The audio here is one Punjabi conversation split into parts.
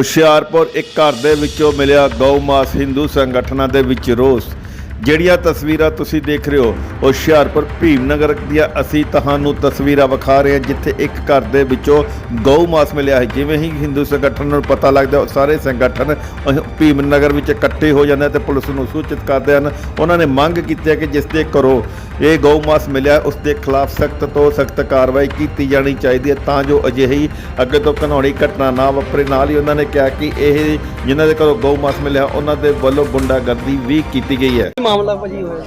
ਹੁਸ਼ਿਆਰਪੁਰ ਇੱਕ ਘਰ ਦੇ ਵਿੱਚੋਂ ਮਿਲਿਆ ਗਊ ਮਾਸ ਹਿੰਦੂ ਸੰਗਠਨਾਂ ਦੇ ਵਿੱਚ ਰੋਸ। ਜਿਹੜੀਆਂ ਤਸਵੀਰਾਂ ਤੁਸੀਂ ਦੇਖ ਰਹੇ ਹੋ ਹੁਸ਼ਿਆਰਪੁਰ ਭੀਮਨਗਰ ਦੀਆਂ ਅਸੀਂ ਤੁਹਾਨੂੰ ਤਸਵੀਰਾਂ ਵਿਖਾ ਰਹੇ ਹਾਂ, ਜਿੱਥੇ ਇੱਕ ਘਰ ਦੇ ਵਿੱਚੋਂ ਗਊ ਮਾਸ ਮਿਲਿਆ ਹੈ। ਜਿਵੇਂ ਹੀ ਹਿੰਦੂ ਸੰਗਠਨ ਨੂੰ ਪਤਾ ਲੱਗਦਾ ਉਹ ਸਾਰੇ ਸੰਗਠਨ ਅਹ ਭੀਮਨਗਰ ਵਿੱਚ ਇਕੱਠੇ ਹੋ ਜਾਂਦੇ ਹਨ ਤੇ ਪੁਲਿਸ ਨੂੰ ਸੂਚਿਤ ਕਰਦੇ ਹਨ। ਉਹਨਾਂ ਨੇ ਮੰਗ ਕੀਤੀ ਹੈ ਕਿ ਜਿਸ ਦੇ ਘਰੋਂ ਇਹ ਗਊ ਮਾਸ ਮਿਲਿਆ ਉਸ ਦੇ ਖਿਲਾਫ ਸਖਤ ਤੋਂ ਸਖਤ ਕਾਰਵਾਈ ਕੀਤੀ ਜਾਣੀ ਚਾਹੀਦੀ ਹੈ, ਤਾਂ ਜੋ ਅਜਿਹੀ ਅੱਗੇ ਤੋਂ ਘਨੌਣੀ ਘਟਨਾ ਨਾ ਵਾਪਰੇ। ਨਾਲ ਹੀ ਉਹਨਾਂ ਨੇ ਕਿਹਾ ਕਿ ਇਹ ਜਿਨ੍ਹਾਂ ਦੇ ਘਰੋਂ ਗਊ ਮਾਸ ਮਿਲਿਆ, ਉਹਨਾਂ ਦੇ ਵੱਲੋਂ ਗੁੰਡਾਗਰਦੀ ਵੀ ਕੀਤੀ ਗਈ ਹੈ। ਮਾਮਲਾ ਭਾਜੀ ਹੋਇਆ?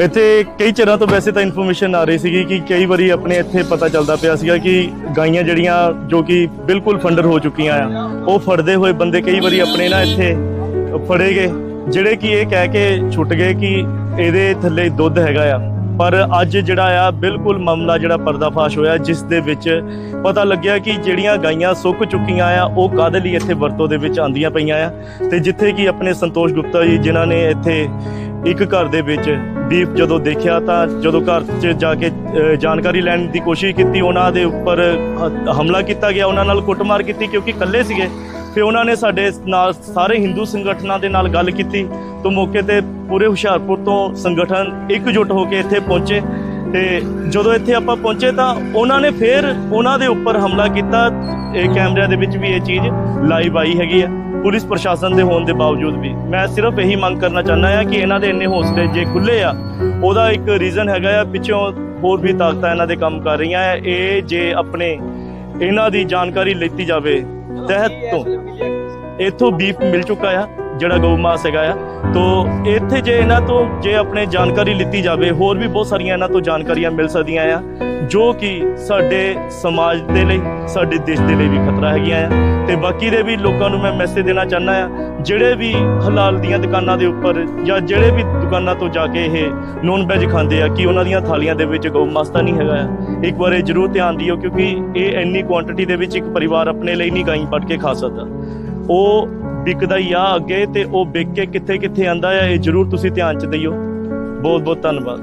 ਇੱਥੇ ਕਈ ਚਿਰਾਂ ਤੋਂ ਵੈਸੇ ਤਾਂ ਇਨਫੋਰਮੇਸ਼ਨ ਆ ਰਹੀ ਸੀਗੀ ਕਿ ਕਈ ਵਾਰੀ ਆਪਣੇ ਇੱਥੇ ਪਤਾ ਚੱਲਦਾ ਪਿਆ ਸੀਗਾ ਕਿ ਗਾਈਆਂ ਜਿਹੜੀਆਂ ਜੋ ਕਿ ਬਿਲਕੁਲ ਫੰਡਰ ਹੋ ਚੁੱਕੀਆਂ ਆ, ਉਹ ਫੜਦੇ ਹੋਏ ਬੰਦੇ ਕਈ ਵਾਰੀ ਆਪਣੇ ਨਾ ਇੱਥੇ ਫੜੇ ਗਏ, ਜਿਹੜੇ ਕਿ ਇਹ ਕਹਿ ਕੇ ਛੁੱਟ ਗਏ ਕਿ ਇਹਦੇ ਥੱਲੇ ਦੁੱਧ ਹੈਗਾ ਆ। ਪਰ ਅੱਜ ਜਿਹੜਾ ਆ, ਬਿਲਕੁਲ ਮਾਮਲਾ ਜਿਹੜਾ ਪਰਦਾਫਾਸ਼ ਹੋਇਆ, ਜਿਸ ਦੇ ਵਿੱਚ ਪਤਾ ਲੱਗਿਆ ਕਿ ਜਿਹੜੀਆਂ ਗਾਈਆਂ ਸੁੱਕ ਚੁੱਕੀਆਂ ਆ, ਉਹ ਕਾਹਦੇ ਲਈ ਇੱਥੇ ਵਰਤੋਂ ਦੇ ਵਿੱਚ ਆਂਦੀਆਂ ਪਈਆਂ ਆ। ਤੇ ਜਿੱਥੇ ਕਿ ਆਪਣੇ ਸੰਤੋਸ਼ ਗੁਪਤਾ ਜੀ, ਜਿਨ੍ਹਾਂ ਨੇ ਇੱਥੇ ਇੱਕ ਘਰ ਦੇ ਵਿੱਚ ਵੀ ਜਦੋਂ ਦੇਖਿਆ ਤਾਂ ਜਦੋਂ ਘਰ 'ਚ ਜਾ ਕੇ ਜਾਣਕਾਰੀ ਲੈਣ ਦੀ ਕੋਸ਼ਿਸ਼ ਕੀਤੀ, ਉਹਨਾਂ ਦੇ ਉੱਪਰ ਹਮਲਾ ਕੀਤਾ ਗਿਆ, ਉਹਨਾਂ ਨਾਲ ਕੁੱਟਮਾਰ ਕੀਤੀ ਕਿਉਂਕਿ ਇਕੱਲੇ ਸੀਗੇ। ਫਿਰ ਉਹਨਾਂ ਨੇ ਸਾਡੇ ਨਾਲ ਸਾਰੇ ਹਿੰਦੂ ਸੰਗਠਨਾਂ ਦੇ ਨਾਲ ਗੱਲ ਕੀਤੀ ਤੋਂ ਮੌਕੇ ਤੇ ਪੂਰੇ ਹੁਸ਼ਿਆਰਪੁਰ ਤੋਂ ਸੰਗਠਨ ਇਕਜੁੱਟ ਹੋ ਕੇ ਇੱਥੇ ਪਹੁੰਚੇ ਤੇ ਜਦੋਂ ਇੱਥੇ ਆਪਾਂ ਪਹੁੰਚੇ ਤਾਂ ਉਹਨਾਂ ਨੇ ਫਿਰ ਉਹਨਾਂ ਦੇ ਉੱਪਰ ਹਮਲਾ ਕੀਤਾ। ਇਹ ਕੈਮਰਿਆਂ ਦੇ ਵਿੱਚ ਵੀ ਇਹ ਚੀਜ਼ ਲਾਈਵ ਆਈ ਹੈਗੀ ਹੈ। ਪੁਲਿਸ ਪ੍ਰਸ਼ਾਸਨ ਦੇ ਹੋਣ ਦੇ ਬਾਵਜੂਦ ਵੀ ਮੈਂ ਸਿਰਫ ਇਹੀ ਮੰਗ ਕਰਨਾ ਚਾਹੁੰਦਾ ਹਾਂ ਕਿ ਇਹਨਾਂ ਦੇ ਇੰਨੇ ਹੌਸਲੇ ਜੇ ਖੁੱਲੇ ਆ, ਉਹਦਾ ਇੱਕ ਰੀਜ਼ਨ ਹੈਗਾ ਆ, ਪਿੱਛੋਂ ਹੋਰ ਵੀ ਤਾਕਤਾਂ ਇਹਨਾਂ ਦੇ ਕੰਮ ਕਰ ਰਹੀਆਂ ਆ। ਇਹ ਜੇ ਆਪਣੇ ਇਹਨਾਂ ਦੀ ਜਾਣਕਾਰੀ ਲੈਤੀ ਜਾਵੇ ਤਹਿਤ ਤੋਂ, ਇੱਥੋਂ ਬੀਫ ਮਿਲ ਚੁੱਕਾ ਆ। ਜਿਹੜਾ ਗਊ ਮਾਸ ਹੈਗਾ ਆ, ਤੋ ਇੱਥੇ ਜੇ ਇਹਨਾਂ ਤੋਂ ਜੇ ਆਪਣੇ ਜਾਣਕਾਰੀ ਲਿੱਤੀ ਜਾਵੇ, ਹੋਰ ਵੀ ਬਹੁਤ ਸਾਰੀਆਂ ਇਹਨਾਂ ਤੋਂ ਜਾਣਕਾਰੀਆਂ ਮਿਲ ਸਕਦੀਆਂ ਆ, ਜੋ ਕਿ ਸਾਡੇ ਸਮਾਜ ਦੇ ਲਈ, ਸਾਡੇ ਦੇਸ਼ ਦੇ ਲਈ ਵੀ ਖਤਰਾ ਹੈਗੀਆਂ ਆ। ਤੇ ਬਾਕੀ ਦੇ ਵੀ ਲੋਕਾਂ ਨੂੰ ਮੈਂ ਮੈਸੇਜ ਦੇਣਾ ਚਾਹੁੰਦਾ ਆ, ਜਿਹੜੇ ਵੀ ਹਲਾਲ ਦੀਆਂ ਦੁਕਾਨਾਂ ਦੇ ਉੱਪਰ ਜਾਂ ਜਿਹੜੇ ਵੀ ਦੁਕਾਨਾਂ ਤੋਂ ਜਾ ਕੇ ਇਹ ਨੌਨ ਵੈਜ ਖਾਂਦੇ ਆ, ਕਿ ਉਹਨਾਂ ਦੀਆਂ ਥਾਲੀਆਂ ਦੇ ਵਿੱਚ ਗਊ ਮਾਸ ਤਾਂ ਨਹੀਂ ਹੈਗਾ ਆ? ਇੱਕ ਵਾਰ ਇਹ ਜ਼ਰੂਰ ਧਿਆਨ ਦਿਓ, ਕਿਉਂਕਿ ਇਹ ਇੰਨੀ ਕੁਆਂਟੀਟੀ ਦੇ ਵਿੱਚ ਇੱਕ ਪਰਿਵਾਰ ਆਪਣੇ ਲਈ ਨਹੀਂ ਗਾਈ ਪੜ ਕੇ ਖਾ ਸਕਦਾ। ਉਹ ਵਿਕਦਾ ਹੀ ਆ ਅੱਗੇ ਤੇ ਉਹ ਵਿਕ ਕੇ ਕਿੱਥੇ ਕਿੱਥੇ ਆਂਦਾ ਆ, ਇਹ ਜ਼ਰੂਰ ਤੁਸੀਂ ਧਿਆਨ ਚ ਦਿਓ। ਬਹੁਤ ਬਹੁਤ ਧੰਨਵਾਦ।